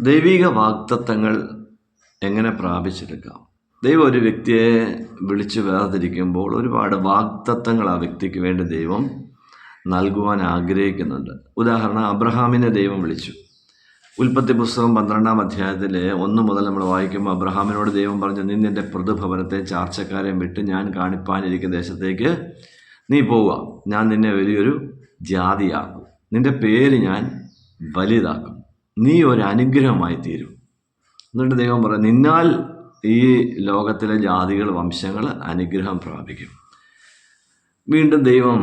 ദൈവിക വാഗ്ദത്തങ്ങൾ എങ്ങനെ പ്രാപിച്ചെടുക്കാം? ദൈവം ഒരു വ്യക്തിയെ വിളിച്ച് വേർതിരിക്കുമ്പോൾ ഒരുപാട് വാഗ്ദത്തങ്ങൾ ആ വ്യക്തിക്ക് വേണ്ടി ദൈവം നൽകുവാൻ ആഗ്രഹിക്കുന്നുണ്ട്. ഉദാഹരണം അബ്രഹാമിനെ ദൈവം വിളിച്ചു. ഉൽപ്പത്തി പുസ്തകം പന്ത്രണ്ടാം അധ്യായത്തിലെ ഒന്ന് മുതൽ നമ്മൾ വായിക്കുമ്പോൾ അബ്രഹാമിനോട് ദൈവം പറഞ്ഞു നീ നിന്റെ പ്രതിഭവനത്തെ ചാർച്ചക്കാരെയും വിട്ട് ഞാൻ കാണിപ്പാനിരിക്കുന്ന ദേശത്തേക്ക് നീ പോവുക. ഞാൻ നിന്നെ വലിയൊരു ജാതിയാക്കും. നിന്റെ പേര് ഞാൻ വലുതാക്കും. നീ ഒരു അനുഗ്രഹമായി തീരും. എന്നിട്ട് ദൈവം പറയും നിന്നാൽ ഈ ലോകത്തിലെ ജാതികൾ വംശങ്ങൾ അനുഗ്രഹം പ്രാപിക്കും. വീണ്ടും ദൈവം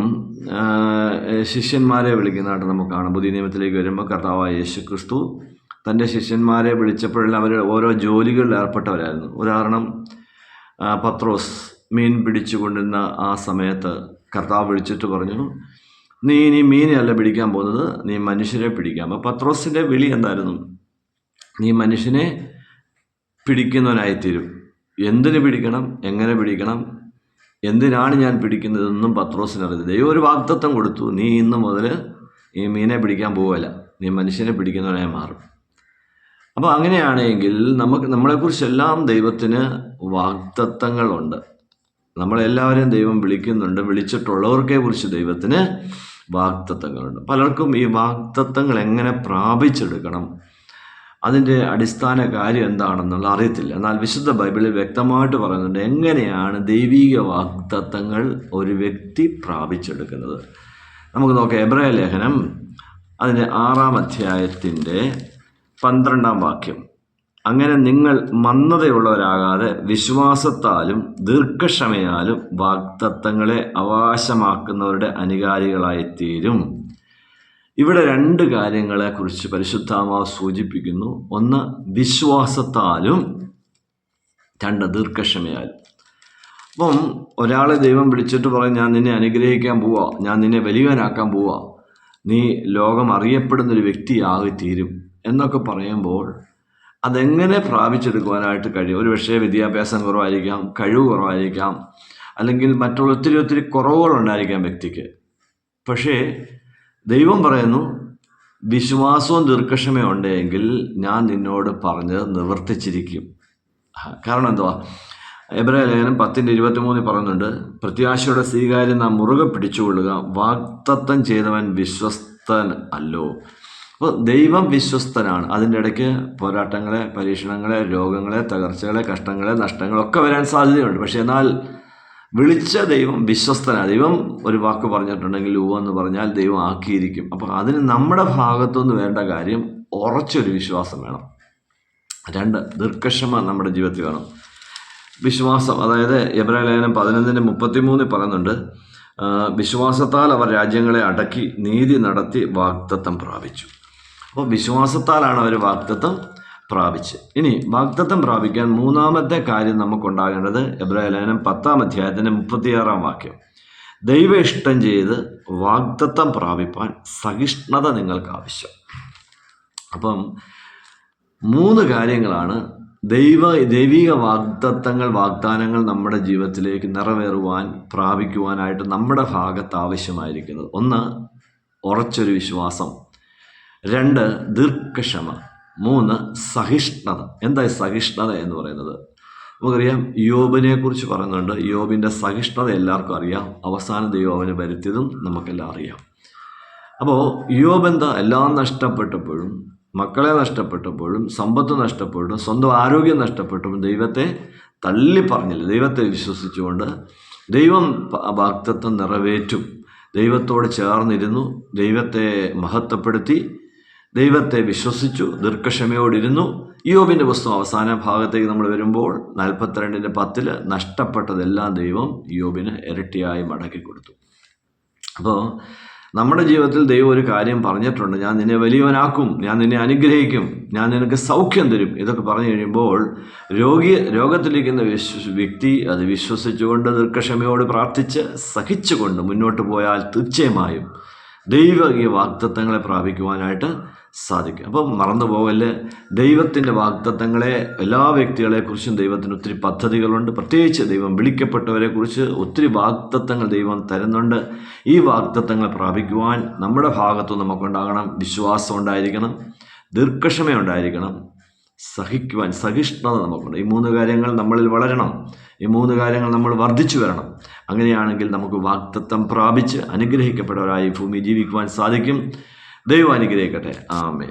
ശിഷ്യന്മാരെ വിളിക്കുന്നതായിട്ട് നമുക്ക് കാണാം. പുതിയ നിയമത്തിലേക്ക് വരുമ്പോൾ കർത്താവായ യേശു ക്രിസ്തു തന്റെ ശിഷ്യന്മാരെ വിളിച്ചപ്പോഴെല്ലാം അവർ ഓരോ ജോലികളിൽ ഏർപ്പെട്ടവരായിരുന്നു. ഉദാഹരണം പത്രോസ് മീൻ പിടിച്ചു കൊണ്ടിരുന്ന ആ സമയത്ത് കർത്താവ് വിളിച്ചിട്ട് പറഞ്ഞു നീ ഇനി മീനെയല്ല പിടിക്കാൻ പോകുന്നത് നീ മനുഷ്യരെ പിടിക്കാം. അപ്പോൾ പത്രോസിന്റെ വിളി എന്തായിരുന്നു? നീ മനുഷ്യനെ പിടിക്കുന്നവനായിത്തീരും. എന്തിനു പിടിക്കണം? എങ്ങനെ പിടിക്കണം? എന്തിനാണ് ഞാൻ പിടിക്കുന്നതെന്നും പത്രോസിനറിയത് ദൈവം ഒരു വാഗ്ദത്തം കൊടുത്തു. നീ ഇന്ന് മുതൽ ഈ മീനെ പിടിക്കാൻ പോവല്ല നീ മനുഷ്യനെ പിടിക്കുന്നവനായി മാറും. അപ്പോൾ അങ്ങനെയാണെങ്കിൽ നമുക്ക് നമ്മളെക്കുറിച്ചെല്ലാം ദൈവത്തിന് വാഗ്ദത്തങ്ങളുണ്ട്. നമ്മളെല്ലാവരെയും ദൈവം വിളിക്കുന്നുണ്ട്. വിളിച്ചിട്ടുള്ളവർക്കെ കുറിച്ച് ദൈവത്തിന് വാഗ്ദത്തങ്ങളുണ്ട്. പലർക്കും ഈ വാഗ്ദത്തങ്ങൾ എങ്ങനെ പ്രാപിച്ചെടുക്കണം? അതിന്റെ അടിസ്ഥാന കാര്യം എന്താണെന്നുള്ള അറിയത്തില്ല. എന്നാൽ വിശുദ്ധ ബൈബിളിൽ വ്യക്തമായിട്ട് പറയുന്നുണ്ട് എങ്ങനെയാണ് ദൈവീക വാഗ്ദത്തങ്ങൾ ഒരു വ്യക്തി പ്രാപിച്ചെടുക്കുന്നത്. നമുക്ക് നോക്കാം. എബ്രായ ലേഖനം അതിന്റെ ആറാം അധ്യായത്തിന്റെ പന്ത്രണ്ടാം വാക്യം. അങ്ങനെ നിങ്ങൾ മന്ദതയുള്ളവരാകാതെ വിശ്വാസത്താലും ദീർഘക്ഷമയാലും വാഗ്ദത്തങ്ങളെ അവകാശമാക്കുന്നവരുടെ അനുകാരികളായിത്തീരും. ഇവിടെ രണ്ട് കാര്യങ്ങളെ കുറിച്ച് പരിശുദ്ധാമാവ് സൂചിപ്പിക്കുന്നു. ഒന്ന് വിശ്വാസത്താലും രണ്ട് ദീർഘക്ഷമയാലും. അപ്പം ഒരാളെ ദൈവം വിളിച്ചിട്ട് പറയും ഞാൻ നിന്നെ അനുഗ്രഹിക്കാൻ പോവാ ഞാൻ നിന്നെ വലിയവനാക്കാൻ പോവാ നീ ലോകം അറിയപ്പെടുന്നൊരു വ്യക്തിയാകി തീരും എന്നൊക്കെ പറയുമ്പോൾ അതെങ്ങനെ പ്രാപിച്ചെടുക്കുവാനായിട്ട് കഴിയും? ഒരു പക്ഷേ വിദ്യാഭ്യാസം കുറവായിരിക്കാം കഴിവ് കുറവായിരിക്കാം അല്ലെങ്കിൽ മറ്റുള്ള ഒത്തിരി ഒത്തിരി കുറവുകളുണ്ടായിരിക്കാം വ്യക്തിക്ക്. പക്ഷേ ദൈവം പറയുന്നു വിശ്വാസവും ദീർഘക്ഷമയും ഉണ്ടെങ്കിൽ ഞാൻ നിന്നോട് പറഞ്ഞത് നിവർത്തിച്ചിരിക്കും. കാരണം എന്തുവാ? എബ്രായ ലേഖനം പത്തിന്റെ ഇരുപത്തിമൂന്നിൽ പറയുന്നുണ്ട് പ്രത്യാശയുടെ സ്വീകാര്യം നാം മുറുകെ പിടിച്ചുകൊള്ളുക വാക്തത്വം ചെയ്തവൻ വിശ്വസ്തൻ അല്ലോ. അപ്പോൾ ദൈവം വിശ്വസ്തനാണ്. അതിന്റെ ഇടയ്ക്ക് പോരാട്ടങ്ങളെ പരീക്ഷണങ്ങളെ രോഗങ്ങളെ തകർച്ചകളെ കഷ്ടങ്ങളെ നഷ്ടങ്ങളൊക്കെ വരാൻ സാധ്യതയുണ്ട്. പക്ഷേ എന്നാൽ വിളിച്ച ദൈവം വിശ്വസ്തനാണ്. ദൈവം ഒരു വാക്ക് പറഞ്ഞിട്ടുണ്ടെങ്കിൽ ഉവ എന്ന് പറഞ്ഞാൽ ദൈവം ആക്കിയിരിക്കും. അപ്പോൾ അതിന് നമ്മുടെ ഭാഗത്തുനിന്ന് വേണ്ട കാര്യം ഉറച്ചൊരു വിശ്വാസം വേണം. രണ്ട് ദീർഘക്ഷമ നമ്മുടെ ജീവിതത്തിൽ വേണം. വിശ്വാസം അതായത് എബ്രായ ലേഖനം പതിനൊന്നിന്റെ മുപ്പത്തിമൂന്നിൽ പറയുന്നുണ്ട് വിശ്വാസത്താൽ അവർ രാജ്യങ്ങളെ അടക്കി നീതി നടത്തി വാഗ്ദത്തം പ്രാപിച്ചു. അപ്പോൾ വിശ്വാസത്താലാണ് അവർ വാഗ്ദത്തം പ്രാപിച്ചത്. ഇനി വാഗ്ദത്തം പ്രാപിക്കാൻ മൂന്നാമത്തെ കാര്യം നമുക്കുണ്ടാകേണ്ടത് എബ്രായ ലേഖനം പത്താം അധ്യായത്തിന്റെ മുപ്പത്തിയാറാം വാക്യം. ദൈവ ഇഷ്ടം ചെയ്ത് വാഗ്ദത്തം പ്രാപിപ്പാൻ സഹിഷ്ണുത നിങ്ങൾക്ക് ആവശ്യം. അപ്പം മൂന്ന് കാര്യങ്ങളാണ് ദൈവ ദൈവിക വാഗ്ദത്തങ്ങൾ വാഗ്ദാനങ്ങൾ നമ്മുടെ ജീവിതത്തിലേക്ക് നിറവേറുവാൻ പ്രാപിക്കുവാനായിട്ട് നമ്മുടെ ഭാഗത്ത് ആവശ്യമായിരിക്കുന്നത്. ഒന്ന് ഉറച്ചൊരു വിശ്വാസം. രണ്ട് ദീർഘക്ഷമ. മൂന്ന് സഹിഷ്ണത. എന്താ സഹിഷ്ണത എന്ന് പറയുന്നത്? നമുക്കറിയാം യോബിനെ കുറിച്ച് പറയുന്നുണ്ട്. യോബിന്റെ സഹിഷ്ണത എല്ലാവർക്കും അറിയാം. അവസാന ദൈവം അവന് വരുത്തിയതും നമുക്കെല്ലാം അറിയാം. അപ്പോൾ യോബ് എന്താ? എല്ലാം നഷ്ടപ്പെട്ടപ്പോഴും മക്കളെ നഷ്ടപ്പെട്ടപ്പോഴും സമ്പത്ത് നഷ്ടപ്പെട്ടു സ്വന്തം ആരോഗ്യം നഷ്ടപ്പെട്ടും ദൈവത്തെ തള്ളി പറഞ്ഞില്ല. ദൈവത്തെ വിശ്വസിച്ചുകൊണ്ട് ദൈവം ഭക്തത്വം നിറവേറ്റും. ദൈവത്തോട് ചേർന്നിരുന്നു. ദൈവത്തെ മഹത്വപ്പെടുത്തി. ദൈവത്തെ വിശ്വസിച്ചു ദീർഘക്ഷമയോടിരുന്നു. യോബിന്റെ പുസ്തകം അവസാന ഭാഗത്തേക്ക് നമ്മൾ വരുമ്പോൾ നാൽപ്പത്തിരണ്ടിന്റെ പത്തിൽ നഷ്ടപ്പെട്ടതെല്ലാം ദൈവം യോബിന് ഇരട്ടിയായി മടക്കി കൊടുത്തു. അപ്പോൾ നമ്മുടെ ജീവിതത്തിൽ ദൈവം ഒരു കാര്യം പറഞ്ഞിട്ടുണ്ട്. ഞാൻ നിന്നെ വലിയവനാക്കും ഞാൻ നിന്നെ അനുഗ്രഹിക്കും ഞാൻ നിനക്ക് സൗഖ്യം തരും ഇതൊക്കെ പറഞ്ഞു കഴിയുമ്പോൾ രോഗി രോഗത്തിലിരിക്കുന്ന വ്യക്തി അത് വിശ്വസിച്ചുകൊണ്ട് ദീർഘക്ഷമയോട് പ്രാർത്ഥിച്ച് സഹിച്ചുകൊണ്ട് മുന്നോട്ട് പോയാൽ തീർച്ചയായും ദൈവീയ വാഗ്ദത്തങ്ങളെ പ്രാപിക്കുവാനായിട്ട് സാധിക്കും. അപ്പം മറന്നു പോകൽ ദൈവത്തിന്റെ വാഗ്ദത്തങ്ങളെ എല്ലാ വ്യക്തികളെക്കുറിച്ചും ദൈവത്തിന് ഒത്തിരി പദ്ധതികളുണ്ട്. പ്രത്യേകിച്ച് ദൈവം വിളിക്കപ്പെട്ടവരെക്കുറിച്ച് ഒത്തിരി വാഗ്ദത്തങ്ങൾ ദൈവം തരുന്നുണ്ട്. ഈ വാഗ്ദത്തങ്ങൾ പ്രാപിക്കുവാൻ നമ്മുടെ ഭാഗത്തു നമുക്കുണ്ടാകണം വിശ്വാസം ഉണ്ടായിരിക്കണം. ദീർഘക്ഷമ ഉണ്ടായിരിക്കണം. സഹിക്കുവാൻ സഹിഷ്ണുത നമുക്കുണ്ട്. ഈ മൂന്ന് കാര്യങ്ങൾ നമ്മളിൽ വളരണം. ഈ മൂന്ന് കാര്യങ്ങൾ നമ്മൾ വർദ്ധിച്ചു വരണം. അങ്ങനെയാണെങ്കിൽ നമുക്ക് വാക്തത്വം പ്രാപിച്ച് അനുഗ്രഹിക്കപ്പെട്ടവരായി ഭൂമി ജീവിക്കുവാൻ സാധിക്കും. ദൈവം അനുഗ്രഹിക്കട്ടെ. ആമേ